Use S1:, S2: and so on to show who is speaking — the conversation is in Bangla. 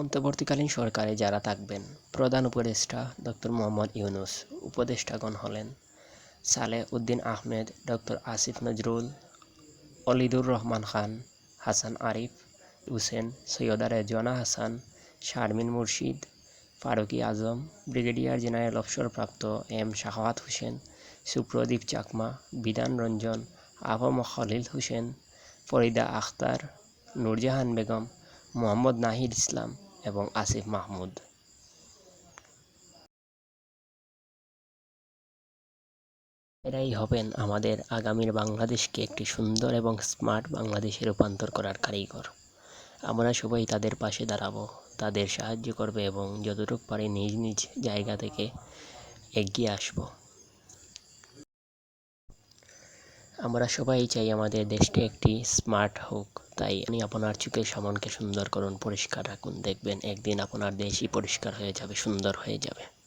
S1: অন্তর্বর্তীকালীন সরকারে যারা থাকবেন, প্রধান উপদেষ্টা ডক্টর মোহাম্মদ ইউনুস, উপদেষ্টাগণ হলেন Saleh Uddin Ahmed, doctor Asif Nazrul, Olidur Rahman Khan, Hasan Arif, Hossain Syeda Rizwana Hasan, Sharmin Murshid, Farooqui Azam, brigadier general অবসরপ্রাপ্ত এম শাহাওয়াত হোসেন, সুপ্রদীপ চাকমা, বিধান রঞ্জন আবম খলিল হোসেন, ফরিদা আখতার, নূরজাহান বেগম, মোহাম্মদ নাহিদ ইসলাম এবং আসিফ মাহমুদ। এরাই হবেন আমাদের আগামীর বাংলাদেশকে একটি সুন্দর এবং স্মার্ট বাংলাদেশে রূপান্তর করার কারিগর। আমরা সবাই তাদের পাশে দাঁড়াবো, তাদের সাহায্য করবে এবং যতটুকু পারি নিজ নিজ জায়গা থেকে এগিয়ে আসব। আমরা সবাই চাই আমাদের দেশটি একটি স্মার্ট হোক। তাই আপনি আপনার চোখের সামনকে সুন্দর করুন, পরিষ্কার রাখুন। দেখবেন একদিন আপনার দেশই পরিষ্কার হয়ে যাবে, সুন্দর হয়ে যাবে।